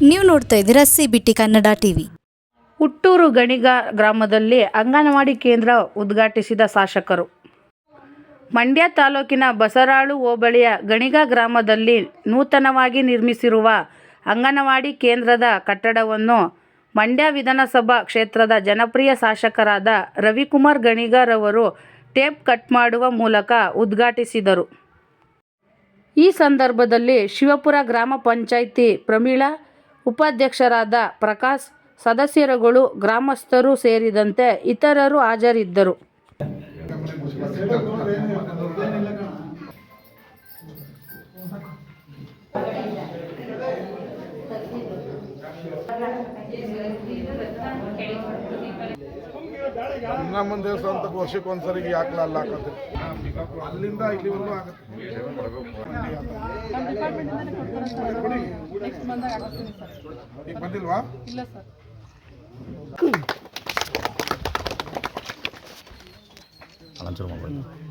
ನೀವು ನೋಡ್ತಾ ಇದ್ದೀರಾ C B T Kannada TV. ಹುಟ್ಟೂರು ಗಣಿಗ ಗ್ರಾಮದಲ್ಲಿ ಅಂಗನವಾಡಿ ಕೇಂದ್ರ ಉದ್ಘಾಟಿಸಿದ ಶಾಸಕರು. ಮಂಡ್ಯ ತಾಲೂಕಿನ ಬಸರಾಳು ಹೋಬಳಿಯ ಗಣಿಗ ಗ್ರಾಮದಲ್ಲಿ ನೂತನವಾಗಿ ನಿರ್ಮಿಸಿರುವ ಅಂಗನವಾಡಿ ಕೇಂದ್ರದ ಕಟ್ಟಡವನ್ನು ಮಂಡ್ಯ ವಿಧಾನಸಭಾ ಕ್ಷೇತ್ರದ ಜನಪ್ರಿಯ ಶಾಸಕರಾದ ರವಿಕುಮಾರ್ ಗಣಿಗರವರು ಟೇಪ್ ಕಟ್ ಮಾಡುವ ಮೂಲಕ ಉದ್ಘಾಟಿಸಿದರು. ಈ ಸಂದರ್ಭದಲ್ಲಿ ಶಿವಪುರ ಗ್ರಾಮ ಪಂಚಾಯಿತಿ ಪ್ರಮೀಳಾ ಉಪಾಧ್ಯಕ್ಷರಾದ ಪ್ರಕಾಶ್ ಸದಸ್ಯರುಗಳು ಗ್ರಾಮಸ್ಥರು ಸೇರಿದಂತೆ ಇತರರು ಹಾಜರಿದ್ದರು. ಗಂಗಮ್ಮನ ಮುಂದೆ ಅಂತ ವರ್ಷಕ್ಕೆ ಒಂದ್ಸರಿ ಯಾಕೆ ಅಲ್ಲ ಹಾಕೋದು. ಅಲ್ಲಿಂದ ಇಲ್ಲಿವರೆಗೂ ಆಗುತ್ತೆ. ಈಗ ಬಂದಿಲ್ವಾ? ಮಾಡ್ಬೇಡಿ